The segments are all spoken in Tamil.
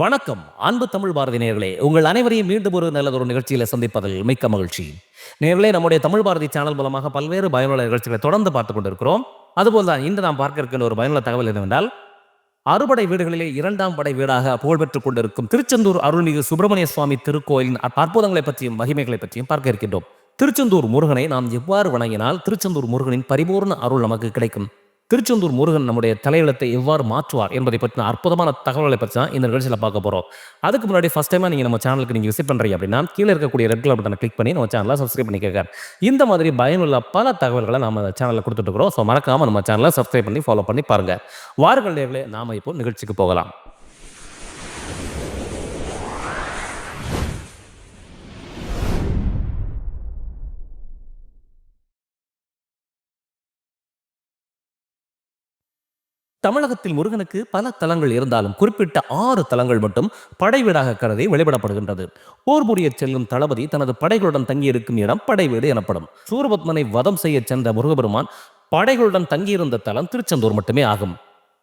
வணக்கம் அன்பு தமிழ் பாரதி நேர்களே உங்கள் அனைவரையும் மீண்டும் ஒரு நல்லதொரு நிகழ்ச்சியில் சந்திப்பதில் மிக்க மகிழ்ச்சி. நேர்களே நம்முடைய தமிழ் பாரதி சேனல் மூலமாக பல்வேறு பயனுள்ள நிகழ்ச்சிகளை தொடர்ந்து பார்த்து கொண்டிருக்கிறோம். அதுபோல் தான் இன்று நாம் பார்க்க இருக்கின்ற ஒரு பயனுள்ள தகவல் என்னவென்றால் அறுபடை வீடுகளிலே இரண்டாம் படை வீடாக புகழ்பெற்றுக் கொண்டிருக்கும் திருச்செந்தூர் அருள்மிகு சுப்பிரமணிய சுவாமி திருக்கோயிலின் அற்புதங்களை பற்றியும் மகிமைகளை பற்றியும் பார்க்க இருக்கின்றோம். திருச்செந்தூர் முருகனை நாம் எவ்வாறு வணங்கினால் திருச்செந்தூர் முருகனின் பரிபூர்ண அருள் நமக்கு கிடைக்கும். திருச்செந்தூர் முருகன் நம்முடைய தலையெழுத்தை எவ்வாறு மாற்றுவார் என்பதை பற்றின அற்புதமான தகவல்களை பற்றி தான் இந்த நிகழ்ச்சியில் பார்க்க போகிறோம் அதுக்கு முன்னாடி ஃபஸ்ட் டைமாக நீங்கள் நம்ம சேனலுக்கு நீங்கள் விசிட் பண்ணுறீங்க அப்படின்னா கீழே இருக்கக்கூடிய ரெட் கலர் பட்டனை கிளிக் பண்ணி நம்ம சேனலை சப்ஸ்கிரைப் பண்ணிக்கங்க இந்த மாதிரி பயனுள்ள பல தகவல்களை நம்ம சேனலில் கொடுத்துட்ருக்குறோம் ஸோ மறக்காமல் நம்ம சேனலை சப்ஸ்கிரைப் பண்ணி ஃபாலோ பண்ணி பாருங்கள் வாருங்கள் நேர்களே நாம் இப்போ நிகழ்ச்சிக்கு போகலாம். தமிழகத்தில் முருகனுக்கு பல தலங்கள் இருந்தாலும் குறிப்பிட்ட ஆறு தலங்கள் மட்டும் படை வீடாக கருதி வெளிப்படப்படுகின்றது போர் புரிய செல்லும் தளபதி தனது படைகளுடன் தங்கியிருக்கும் இடம் படை வீடு எனப்படும். சூரபத்மனை வதம் செய்ய சென்ற முருகபெருமான் படைகளுடன் தங்கியிருந்த தலம் திருச்செந்தூர் மட்டுமே ஆகும்.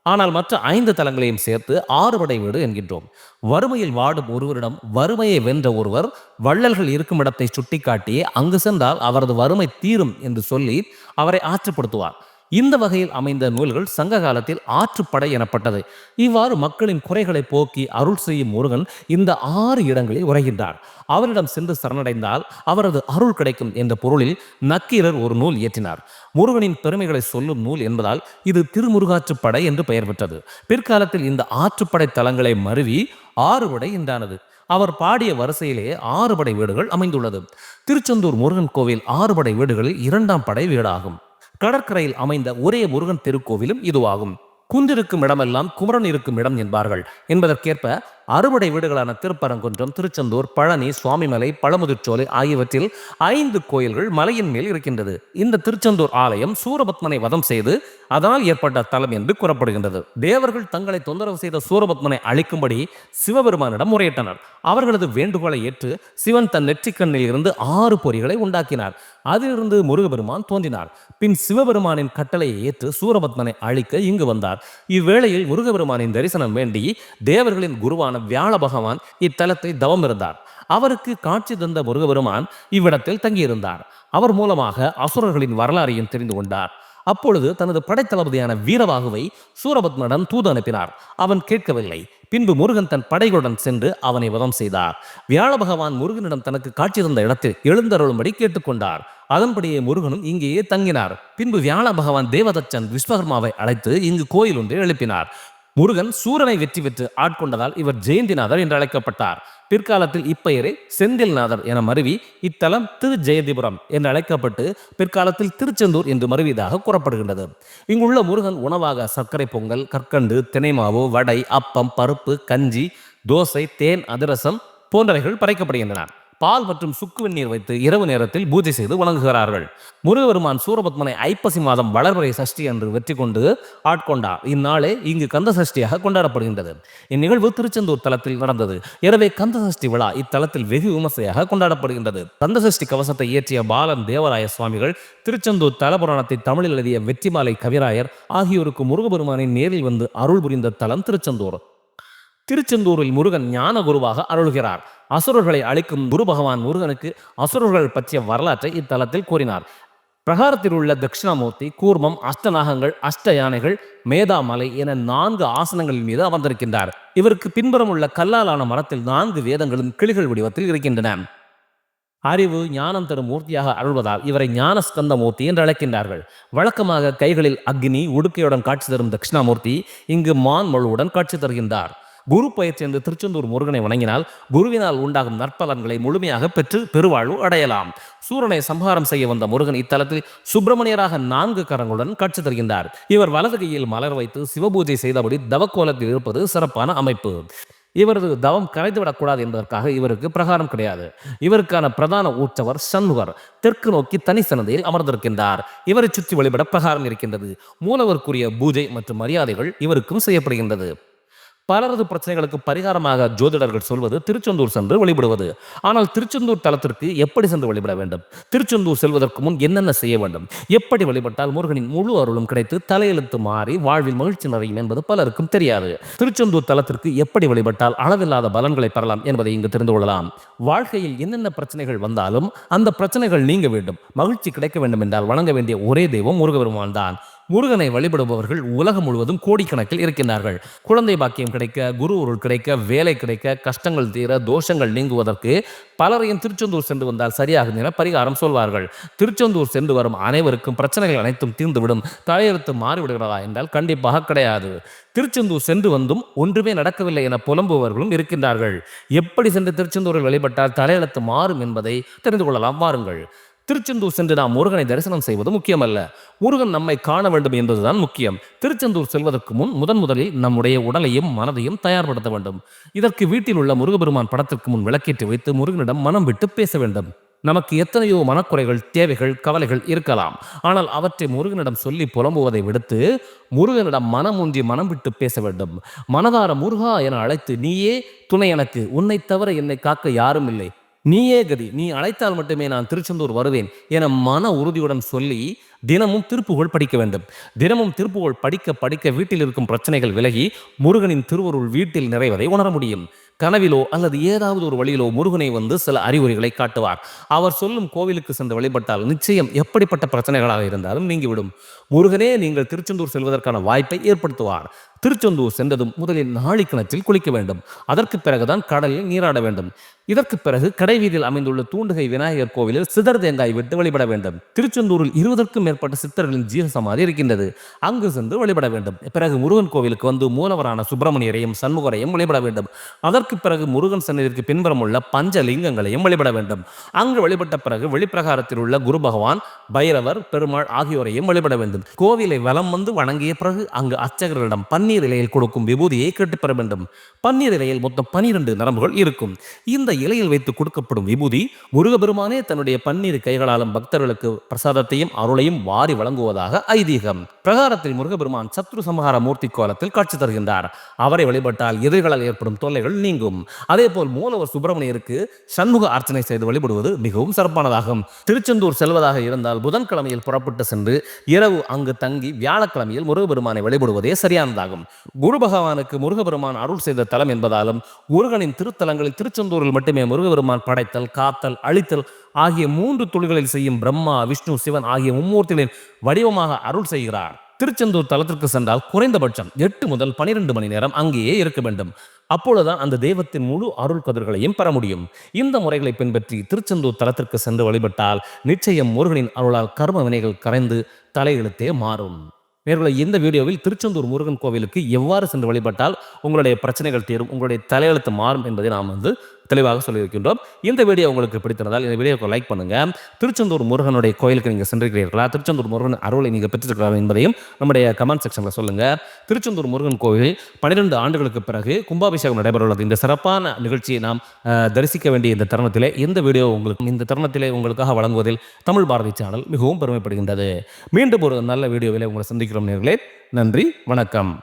ஆனால் மற்ற ஐந்து தலங்களையும் சேர்த்து ஆறு படை வீடு என்கின்றோம். வறுமையில் வாடும் ஒருவரிடம் வறுமையை வென்ற ஒருவர் வள்ளல்கள் இருக்கும் இடத்தை சுட்டிக்காட்டி அங்கு சென்றால் அவரது வறுமை தீரும் என்று சொல்லி அவரை ஆற்றுப்படுத்துவார். இந்த வகையில் அமைந்த நூல்கள் சங்க காலத்தில் ஆற்றுப்படை எனப்பட்டது. இவ்வாறு மக்களின் குறைகளை போக்கி அருள் செய்யும் முருகன் இந்த ஆறு இடங்களில் உரைகின்றார். அவரிடம் சென்று சரணடைந்தால் அவரது அருள் கிடைக்கும் என்ற பொருளில் நக்கீரர் ஒரு நூல் இயற்றினார். முருகனின் பெருமைகளை சொல்லும் நூல் என்பதால் இது திருமுருகாற்றுப்படை என்று பெயர் பெற்றது. பிற்காலத்தில் இந்த ஆற்றுப்படை தலங்களை மருவி ஆறுபடை என்றானது அவர் பாடிய வரிசையிலே ஆறுபடை வீடுகள் அமைந்துள்ளது. திருச்செந்தூர் முருகன் கோவில் ஆறுபடை வீடுகளில் இரண்டாம் படை வீடாகும். கடற்கரையில் அமைந்த ஒரே முருகன் திருக்கோவிலும் இதுவாகும். குந்திருக்கும் இடமெல்லாம் குமரன் இருக்கும் இடம் என்பார்கள். என்பதற்கேற்ப அறுபடை வீடுகளான திருப்பரங்குன்றம் திருச்செந்தூர் பழனி சுவாமிமலை பழமுதிர்ச்சோலை ஆகியவற்றில் ஐந்து கோயில்கள் மலையின் மேல் இருக்கின்றது. இந்த திருச்செந்தூர் ஆலயம் சூரபத்மனை வதம் செய்து அதனால் ஏற்பட்ட தலம் என்று கூறப்படுகின்றது. தேவர்கள் தங்களை தொந்தரவு செய்த சூரபத்மனை அழிக்கும்படி சிவபெருமானிடம் முறையிட்டனர். அவர்களது வேண்டுகோளை ஏற்று சிவன் தன் நெற்றிக்கண்ணில் இருந்து ஆறு பொறிகளை உண்டாக்கினார். அதிலிருந்து முருகபெருமான் தோன்றினார். பின் சிவபெருமானின் கட்டளையை ஏற்று சூரபத்மனை அழிக்க இங்கு வந்தார். இவ்வேளையில் முருகபெருமானின் தரிசனம் வேண்டி தேவர்களின் குருவான வியாழ பகவான் இத்தலத்தை தவம் இருந்தார் அவருக்கு காட்சி தந்த முருகபெருமான் இவ்விடத்தில் தங்கியிருந்தார். அவர் மூலமாக அசுரர்களின் வரலாறையும் தெரிந்து கொண்டார். அப்பொழுது தனது படைத்தளபதியான வீரபாகுவை சூரபத்மனிடம் தூது அனுப்பினார். அவன் கேட்கவில்லை. பின்பு முருகன் தன் படைகளுடன் சென்று அவனை வதம் செய்தார். வியாழ பகவான் முருகனிடம் தனக்கு காட்சி தந்த இடத்தில் எழுந்தருளும்படி கேட்டுக்கொண்டார். அதன்படியே முருகனும் இங்கேயே தங்கினார். பின்பு வியாழ பகவான் தேவதச்சன் விஸ்வகர்மாவை அழைத்து இங்கு கோயில் ஒன்றை எழுப்பினார். முருகன் சூரனை வெற்றி பெற்று ஆட்கொண்டதால் இவர் ஜெயந்திநாதர் என்று அழைக்கப்பட்டார். பிற்காலத்தில் இப்பெயரே செந்தில்நாதர் என மருவி இத்தலம் திரு ஜெயதிபுரம் என்று அழைக்கப்பட்டு பிற்காலத்தில் திருச்செந்தூர் என்று மருவியதாக கூறப்படுகின்றது. இங்குள்ள முருகன் உணவாக சர்க்கரை பொங்கல் கற்கண்டு தினைமாவு வடை அப்பம் பருப்பு கஞ்சி தோசை தேன் அதிரசம் போன்றவைகள் படைக்கப்படுகின்றன. பால் மற்றும் சுக்கு வெந்நீர் வைத்து இரவு நேரத்தில் பூஜை செய்து வணங்குகிறார்கள். முருகபெருமான் சூரபத்மனை ஐப்பசி மாதம் வளர்வரை சஷ்டி என்று வெற்றி கொண்டு ஆட்கொண்டார் இந்நாளே இங்கு கந்த சஷ்டியாக கொண்டாடப்படுகின்றது. இந்நிகழ்வு திருச்செந்தூர் தலத்தில் நடந்தது. எனவே கந்த சஷ்டி விழா இத்தலத்தில் வெகு விமர்சையாக கொண்டாடப்படுகின்றது. கந்த சஷ்டி கவசத்தை இயற்றிய பாலன் தேவராய சுவாமிகள் திருச்செந்தூர் தலபுராணத்தை தமிழில் எழுதிய வெற்றிமாலை கவிராயர் ஆகியோருக்கு முருகபெருமானின் நேரில் வந்து அருள் புரிந்த தலம் திருச்செந்தூர். திருச்செந்தூரில் முருகன் ஞான குருவாக அருள்கிறார். அசுரர்களை அழிக்கும் குரு பகவான் முருகனுக்கு அசுரர்கள் பற்றிய வரலாற்றை இத்தலத்தில் கூறினார். பிரகாரத்தில் உள்ள தட்சிணாமூர்த்தி கூர்மம் அஷ்டநாகங்கள் அஷ்ட யானைகள் மேதாமலை என நான்கு ஆசனங்களின் மீது அமர்ந்திருக்கின்றார். இவருக்கு பின்புறம் உள்ள கல்லாலான மரத்தில் நான்கு வேதங்களும் கிளிகள் வடிவத்தில் இருக்கின்றன. அறிவு ஞானம் தரும் மூர்த்தியாக அருள்வதால் இவரை ஞானஸ்கந்த மூர்த்தி என்று அழைக்கின்றார்கள். வழக்கமாக கைகளில் அக்னி உடுக்கையுடன் காட்சி தரும் தட்சிணாமூர்த்தி இங்கு மான் மொழுவுடன் காட்சி தருகின்றார். குரு பயிற்சி என்று திருச்செந்தூர் முருகனை வணங்கினால் குருவினால் உண்டாகும் நற்பலன்களை முழுமையாக பெற்று பெருவாழ்வு அடையலாம். சூரனை சம்ஹாரம் செய்ய வந்த முருகன் இத்தலத்தில் சுப்பிரமணியராக நான்கு கரங்களுடன் காட்சி தருகின்றார். இவர் வலது கையில் மலர் வைத்து சிவபூஜை செய்தபடி தவக்கோலத்தில் இருப்பது சிறப்பான அமைப்பு. இவரது தவம் கரைந்துவிடக்கூடாது என்பதற்காக இவருக்கு பிரகாரம் கிடையாது. இவருக்கான பிரதான ஊற்றவர் சண்முகர். தெற்கு நோக்கி தனி சன்னதியில் அமர்ந்திருக்கின்றார். இவரை சுற்றி வழிபட பிரகாரம் இருக்கின்றது. மூலவருக்குரிய பூஜை மற்றும் மரியாதைகள் இவருக்கும் செய்யப்படுகின்றது. பலரது பிரச்சனைகளுக்கு பரிகாரமாக ஜோதிடர்கள் சொல்வது திருச்செந்தூர் சென்று வழிபடுவது. ஆனால் திருச்செந்தூர் தலத்திற்கு எப்படி சென்று வழிபட வேண்டும்? திருச்செந்தூர் செல்வதற்கு முன் என்னென்ன செய்ய வேண்டும்? எப்படி வழிபட்டால் முருகனின் முழு அருளும் கிடைத்து தலையெழுத்து மாறி வாழ்வில் மகிழ்ச்சி நிறையும் என்பது பலருக்கும் தெரியாது. திருச்செந்தூர் தலத்திற்கு எப்படி வழிபட்டால் அளவில்லாத பலன்களை பெறலாம் என்பதை இங்கு தெரிந்து கொள்ளலாம். வாழ்க்கையில் என்னென்ன பிரச்சனைகள் வந்தாலும் அந்த பிரச்சனைகள் நீங்க வேண்டும். மகிழ்ச்சி கிடைக்க வேண்டும் என்றால் வணங்க வேண்டிய ஒரே தெய்வம் முருகபெருமான் தான். முருகனை வழிபடுபவர்கள் உலகம் முழுவதும் கோடிக்கணக்கில் இருக்கின்றார்கள். குழந்தை பாக்கியம் கிடைக்க குரு உருள் கிடைக்க வேலை கிடைக்க கஷ்டங்கள் தீர தோஷங்கள் நீங்குவதற்கு பலரையும் திருச்செந்தூர் சென்று வந்தால் சரியாகும் என பரிகாரம் சொல்வார்கள். திருச்செந்தூர் சென்று வரும் அனைவருக்கும் பிரச்சனைகள் அனைத்தும் தீர்ந்துவிடும். தலையெழுத்து மாறிவிடுகிறதா என்றால் கண்டிப்பாக கிடையாது. திருச்செந்தூர் சென்று வந்தும் ஒன்றுமே நடக்கவில்லை என புலம்புபவர்களும் இருக்கின்றார்கள். எப்படி சென்று திருச்செந்தூரில் வழிபட்டால் தலையெழுத்து மாறும் என்பதை தெரிந்து கொள்ளலாம். வாருங்கள். திருச்செந்தூர் சென்று நாம் முருகனை தரிசனம் செய்வது முக்கியமல்ல. முருகன் நம்மை காண வேண்டும் என்பதுதான் முக்கியம். திருச்செந்தூர் செல்வதற்கு முன் முதன் முதலில் நம்முடைய உடலையும் மனதையும் தயார்படுத்த வேண்டும். இதற்கு வீட்டில் உள்ள முருகபெருமான் படத்திற்கு முன் விளக்கேற்றி வைத்து முருகனிடம் மனம் விட்டு பேச வேண்டும். நமக்கு எத்தனையோ மனக்குறைகள் தேவைகள் கவலைகள் இருக்கலாம். ஆனால் அவற்றை முருகனிடம் சொல்லி புலம்புவதை விடுத்து முருகனிடம் மனம் ஒன்றி மனம் விட்டு பேச வேண்டும். மனதார முருகா என அழைத்து நீயே துணை எனக்கு உன்னை தவிர என்னை காக்க யாரும் இல்லை. நீயே கதி நீ அழைத்தால் மட்டுமே நான் திருச்செந்தூர் வருவேன் என மன உறுதியுடன் சொல்லி தினமும் திருப்புகழ் படிக்க வேண்டும். தினமும் திருப்புகழ் படிக்க படிக்க வீட்டில் இருக்கும் பிரச்சனைகள் விலகி முருகனின் திருவருள் வீட்டில் நிறைவதை உணர முடியும். கனவிலோ அல்லது ஏதாவது ஒரு வழியிலோ முருகனை வந்து சில அறிகுறிகளை காட்டுவார். அவர் சொல்லும் கோவிலுக்கு சென்று வழிபட்டால் நிச்சயம் எப்படிப்பட்ட பிரச்சனைகளாக இருந்தாலும் நீங்கிவிடும். முருகனே நீங்கள் திருச்செந்தூர் செல்வதற்கான வாய்ப்பை ஏற்படுத்துவார். திருச்செந்தூர் சென்றதும் முதலில் நாழி கிணற்றில் குளிக்க வேண்டும். அதற்கு பிறகுதான் கடலில் நீராட வேண்டும். இதற்கு பிறகு கடைவீதியில் அமைந்துள்ள தூண்டுகை விநாயகர் கோவிலில் சிதர் தேங்காய் விட்டு வழிபட வேண்டும். திருச்செந்தூரில் இருபதற்கும் மேற்பட்ட சித்தர்களின் ஜீவ சமாதி இருக்கின்றது. அங்கு சென்று வழிபட வேண்டும். பிறகு முருகன் கோவிலுக்கு வந்து மூலவரான சுப்பிரமணியரையும் சண்முகரையும் வழிபட வேண்டும். அதற்கு பிறகு முருகன் சன்னதிக்கு பின்புறம் உள்ள பஞ்ச லிங்கங்களையும் வழிபட வேண்டும். அங்கு வழிபட்ட பிறகு வெளிப்பிரகாரத்தில் உள்ள குரு பகவான் பைரவர் பெருமாள் ஆகியோரையும் வழிபட வேண்டும். கோவிலை வலம் வந்து வணங்கிய பிறகு அங்கு அர்ச்சகர்களிடம் பன்னீர் இலையில் கொடுக்கும் விபூதியை கேட்டுப் பெற வேண்டும். பன்னீர் இலையில் மொத்தம் பன்னிரண்டு நரம்புகள் இருக்கும். இந்த இலையில் வைத்து கொடுக்கப்படும் விபூதி முருகபெருமானே தன்னுடைய பன்னீர் கைகளாலும் பக்தர்களுக்கு பிரசாதத்தையும் அருளையும் வாரி வழங்குவதாக ஐதீகம். பிரகாரத்தில் முருகபெருமான் சத்ரு சமஹார மூர்த்தி கோலத்தில் காட்சி தருகின்றார். அவரை வழிபட்டால் எதிர்களால் ஏற்படும் தொல்லைகள் நீங்கும். அதே போல் மூலவர் சுப்பிரமணியருக்கு சண்முக அர்ச்சனை செய்து வழிபடுவது மிகவும் சிறப்பானதாகும். திருச்செந்தூர் செல்வதாக இருந்தால் புதன்கிழமையில் புறப்பட்டு சென்று இரவு அங்கு தங்கி வியாழக்கிழமையில் முருகபெருமானை வழிபடுவதே சரியானதாகும். குரு பகவானுக்கு முருகபெருமான் அருள் செய்த தலம் என்பதாலும் முருகனின் திருத்தலங்களில் திருச்செந்தூரில் மட்டுமே முருகபெருமான் படைத்தல் காத்தல் அழித்தல் ஆகிய மூன்று தொழில்களில் செய்யும் பிரம்மா விஷ்ணு சிவன் ஆகிய மும்மூர்த்திகளின் வடிவமாக அருள் செய்கிறார். திருச்செந்தூர் தலத்திற்கு சென்றால் குறைந்தபட்சம் எட்டு முதல் பனிரெண்டு மணி நேரம் அங்கேயே இருக்க வேண்டும். அப்பொழுதுதான் அந்த தெய்வத்தின் முழு அருள் கதிர்களையும் பெற முடியும். இந்த முறைகளை பின்பற்றி திருச்செந்தூர் தலத்திற்கு சென்று வழிபட்டால் நிச்சயம் முருகனின் அருளால் கர்ம வினைகள் கரைந்து தலையெழுத்தே மாறும். நேர்களை இந்த வீடியோவில் திருச்செந்தூர் முருகன் கோவிலுக்கு எவ்வாறு சென்று வழிபட்டால் உங்களுடைய பிரச்சனைகள் தீரும் உங்களுடைய தலையெழுத்து மாறும் என்பதை நாம் வந்து தெளிவாக சொல்லியிருக்கின்றோம். இந்த வீடியோ உங்களுக்கு பிடித்திருந்தால் இந்த வீடியோக்கு லைக் பண்ணுங்க. திருச்செந்தூர் முருகனுடைய கோயிலுக்கு நீங்கள் சென்றிருக்கிறீர்களா? திருச்செந்தூர் முருகன் அருளை நீங்கள் பெற்றிருக்கலாம் என்பதையும் நம்முடைய கமெண்ட் செக்ஷனில் சொல்லுங்க. திருச்செந்தூர் முருகன் கோவில் பன்னிரெண்டு ஆண்டுகளுக்கு பிறகு கும்பாபிஷேகம் நடைபெறவுள்ளது. இந்த சிறப்பான நிகழ்ச்சியை நாம் தரிசிக்க வேண்டிய இந்த தருணத்திலே இந்த வீடியோ உங்களுக்கு இந்த தருணத்திலே உங்களுக்காக வழங்குவதில் தமிழ் பாரதி சேனல் மிகவும் பெருமைப்படுகின்றது. மீண்டும் ஒரு நல்ல வீடியோவிலே உங்களை சந்திக்கிறோம் நேர்களே. நன்றி வணக்கம்.